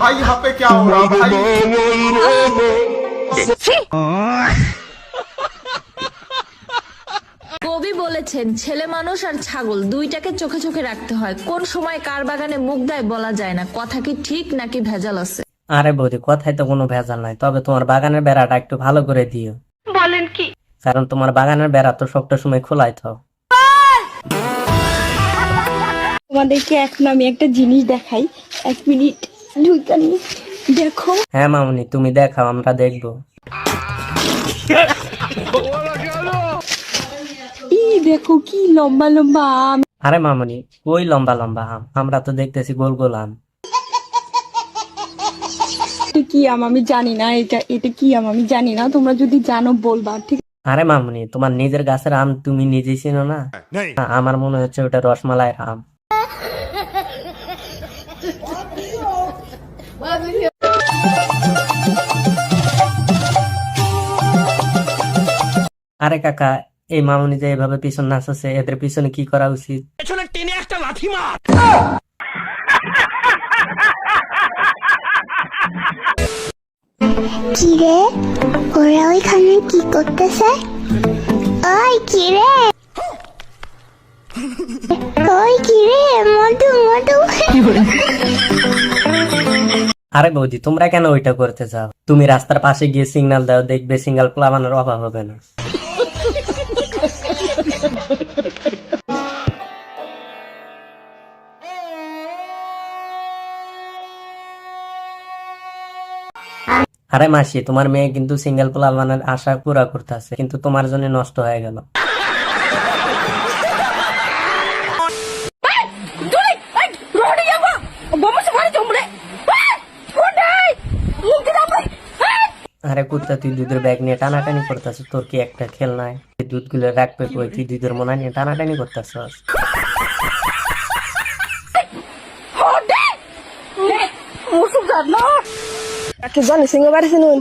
भाई यहाँ पे क्या हो रहा है भाई কবি বলেছেন ছেলে মানুষ আর ছাগল দুইটাকে চোখে চোখে রাখতে হয় কোন সময় কার বাগানে মুখ দেয় বলা যায় না কথা কি ঠিক নাকি ভেজাল আছে আরে বৌদি কথায় তো কোনো ভেজাল নাই তবে তোমার বাগানের বেড়াটা একটু ভালো করে দিও বলেন কি কারণ তোমার বাগানের বেড়া তো সবটা সময় খোলাই থাও তোমাদেরকে এখন আমি একটা জিনিস দেখাই এক মিনিট ঢুকানি দেখো। হ্যাঁ মামুনি তুমি দেখাও আমরা দেখব। ই দেখো কি লম্বা লম্বা আম। আরে মামুনি ওই লম্বা লম্বা আম আমরা তো দেখতেছি গোল গোল আম। এটা কি আম? আমি জানি না এটা এটা কি আম? আমি জানি না তোমরা যদি জানো বলবা ঠিক আরে মামুনি তোমার নিজের গাছের আম তুমি নিজে চিনো না? না, আমার মনে হচ্ছে ওটা রসমালাইয়ের আম। আরে কাকা এই মামুনি যে এভাবে পিছন নাচাচ্ছে এদের পিছনে কি করা উচিত? কিরে? ওরা ওইখানে কি করতেছে? ওই কিরে? ওই কিরে মধু মধু। আরে বৌদি, তোমরা কেন ওইটা করতে চাও? তুমি রাস্তার পাশে গিয়ে সিগন্যাল দাও, দেখবে সিঙ্গেল প্লাবানোর অভাব হবে না। আরে মাসি, তোমার মেয়ে কিন্তু সিঙ্গেল প্লাবানের আশা পুরা করতেছে, কিন্তু তোমার জন্য নষ্ট হয়ে গেল। কুত্তা তুই দুধের ব্যাগ নিয়ে টানাটানি করতেছ তোর কি একটা খেল নাই? দুধগুলো রাখবে কই তুই দুধের মনে নিয়ে টানাটানি করতেছ জনি সিং বাড়ি শুনুন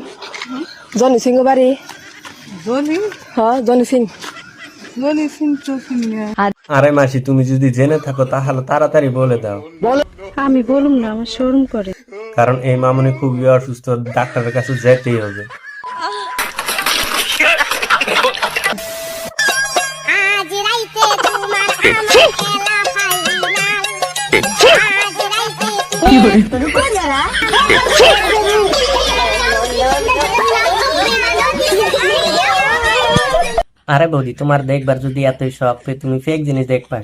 জনি সিং বাড়ি। জনি? হ্যাঁ জনি সিং আরে মাসি তুমি যদি জেনে থাকো তাহলে তাড়াতাড়ি বলে দাও। আমি বলুম না আমার শোরুম করে। কারণ এই মামনি খুবই অসুস্থ ডাক্তারের কাছে যেতেই হবে। আজ আরে বৌদি তোমার দেখবার যদি এতই শখ তুমি ফেক জিনিস দেখবা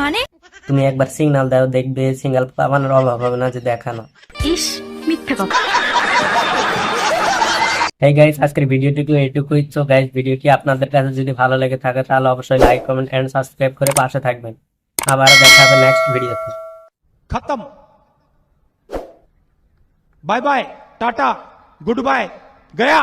মানে? তুমি একবার সিগনাল দাও দেখবে সিগনাল পাবানোর অভাব হবে না যে দেখানো। ইস মিথ্যা কথা। এই গাইস আজকের ভিডিওটুকু এটুকুই তো গাইজ ভিডিওটি আপনাদের কাছে যদি ভালো লেগে থাকে তাহলে অবশ্যই লাইক কমেন্ট এন্ড সাবস্ক্রাইব করে পাশে থাকবেন। আবার দেখা হবে নেক্সট ভিডিওতে খতম। Bye bye tata good bye Gaya.